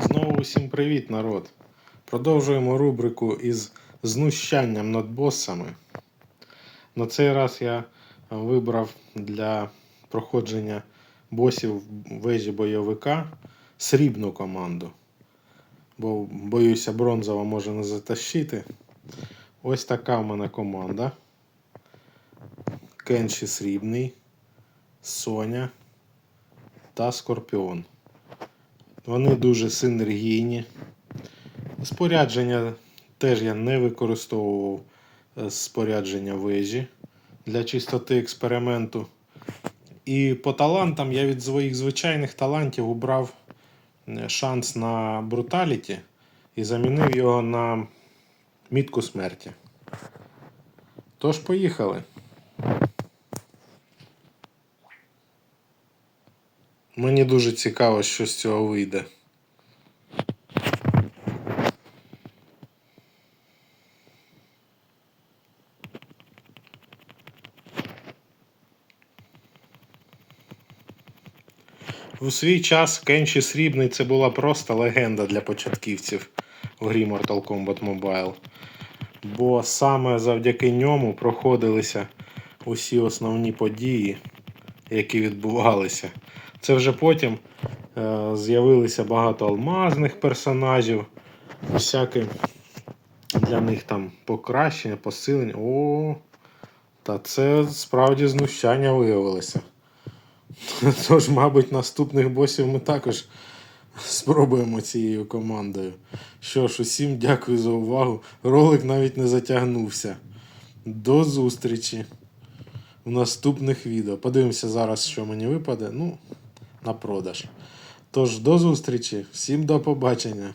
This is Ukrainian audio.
Знову усім привіт, народ! Продовжуємо рубрику із знущанням над босами. На цей раз я вибрав для проходження босів вежі бойовика срібну команду. Бо боюся, бронзова може не затащити. Ось така в мене команда. Кенші срібний, Соня та Скорпіон. Вони дуже синергійні. Спорядження теж я не використовував е, спорядження вежі для чистоти експерименту. І по талантам я від своїх звичайних талантів убрав е, шанс на бруталіті і замінив його на мітку смерті. Тож, поїхали. Мені дуже цікаво, що з цього вийде. У свій час Кенші Срібний це була просто легенда для початківців в грі Mortal Kombat Mobile. Бо саме завдяки ньому проходилися усі основні події, які відбувалися. Це вже потім е, з'явилися багато алмазних персонажів, всяке для них там покращення, посилення. О, та це справді знущання виявилося. Тож, мабуть, наступних босів ми також спробуємо цією командою. Що ж, усім дякую за увагу. Ролик навіть не затягнувся. До зустрічі в наступних відео. Подивимося зараз, що мені випаде. Ну, на продаж. Тож, до зустрічі, всім до побачення.